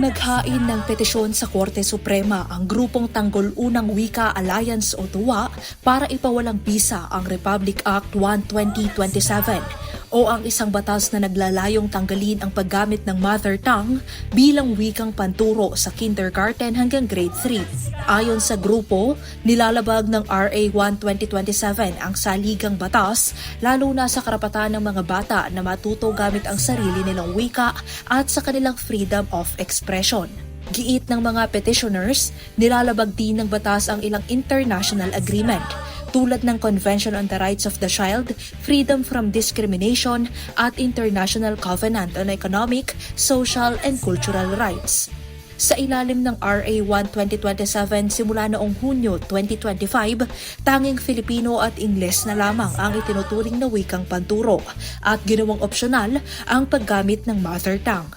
Naghain ng petisyon sa Korte Suprema ang grupong Tanggol Unang Wika Alliance o TUWA para ipawalang bisa ang Republic Act 1 2027 o ang isang batas na naglalayong tanggalin ang paggamit ng mother tongue bilang wikang panturo sa kindergarten hanggang grade 3. Ayon sa grupo, nilalabag ng RA 1 2027 ang saligang batas lalo na sa karapatan ng mga bata na matuto gamit ang sarili nilang wika at sa kanilang freedom of expression. Giit ng mga petitioners, nilalabag din ng batas ang ilang international agreement tulad ng Convention on the Rights of the Child, Freedom from Discrimination at International Covenant on Economic, Social and Cultural Rights. Sa ilalim ng RA 1 2027 simula noong Hunyo 2025, tanging Filipino at Ingles na lamang ang itinuturing na wikang panturo at ginawang opsyonal ang paggamit ng mother tongue.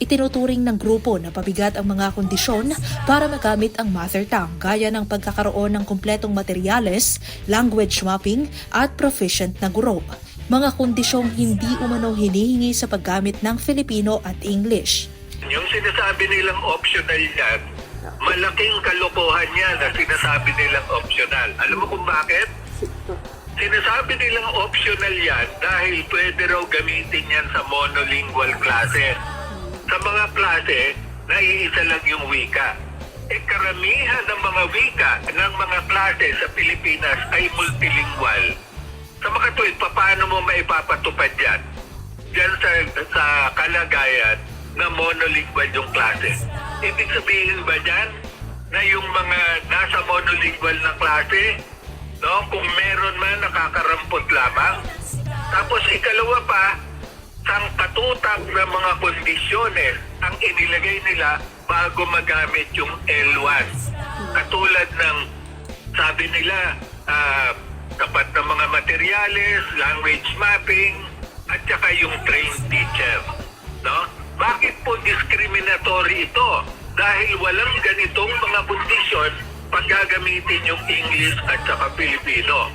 Itinuturing ng grupo na pabigat ang mga kondisyon para magamit ang mother tongue gaya ng pagkakaroon ng kumpletong materyales, language mapping at proficient na guro. Mga kondisyong hindi umano hinihingi sa paggamit ng Filipino at English. Yung sinasabi nilang optional yan, malaking kalokohan yan na sinasabi nilang optional. Alam mo kung bakit? Sinasabi nilang optional yan dahil pwede raw gamitin yan sa monolingual classes. Sa mga klase, naiisa lang yung wika. E karamihan ng mga wika ng mga klase sa Pilipinas ay multilingual. Sa mga tuwid, paano mo maipapatupad yan? Diyan sa, sa kalagayan na monolingual yung klase. Ibig sabihin ba dyan na yung mga nasa monolingual na klase, no, kung meron man nakakarampot lamang? Tapos ikalawa pa, sang katutak ng mga kondisyones ang inilagay nila bago magamit yung L1. Katulad ng sabi nila, ah, tapat na mga materyales, language mapping, at saka yung trained teacher. No? Bakit po discriminatory ito? Dahil walang ganitong mga kondisyon pag gagamitin yung English at saka Filipino.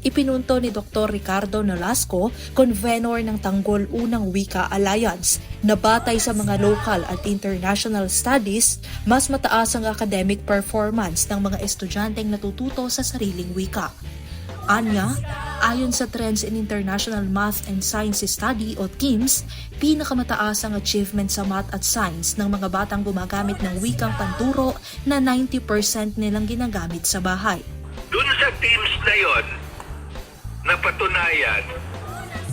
Ipinunto ni Dr. Ricardo Nolasco, convenor ng Tanggol Unang Wika Alliance, na batay sa mga local at international studies, mas mataas ang academic performance ng mga estudyanteng natututo sa sariling wika. Anya, ayon sa Trends in International Math and Science Study o TIMSS, pinakamataas ang achievement sa math at science ng mga batang gumagamit ng wikang panturo na 90% nilang ginagamit sa bahay. Doon sa teams na yon, napatunayan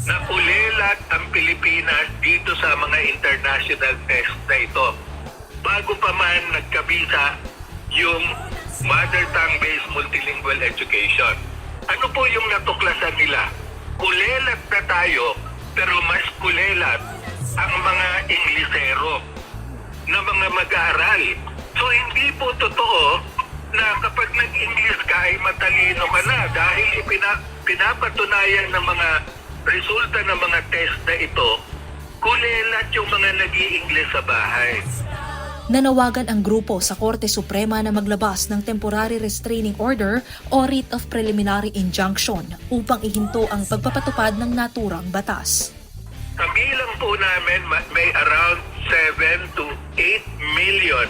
na ulilat ang Pilipinas dito sa mga international test na ito. Bago pa man nagkabisa yung mother tongue-based multilingual education. Ano po yung natuklasan nila? Kulelat na tayo, pero mas kulelat ang mga Inglesero na mga mag-aaral. So hindi po totoo na kapag nag-English ka ay matalino ka na dahil ipina, pinapatunayan ng mga resulta ng mga test na ito, kulelat yung mga nag english sa bahay. Nanawagan ang grupo sa Korte Suprema na maglabas ng Temporary Restraining Order o Writ of Preliminary Injunction upang ihinto ang pagpapatupad ng naturang batas. Kabilang po namin ma- may around 7 to 8 million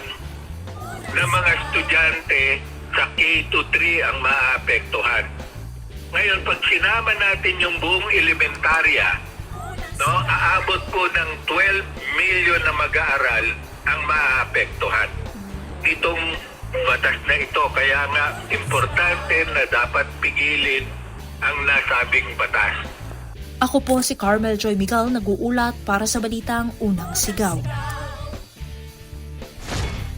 na mga estudyante sa K to 3 ang maapektuhan. Ngayon, pag sinama natin yung buong elementarya, no, aabot po ng 12 million na mag-aaral ang maapektuhan. Itong batas na ito, kaya nga importante na dapat pigilin ang nasabing batas. Ako po si Carmel Joy Miguel nag-uulat para sa Balitang Unang Sigaw.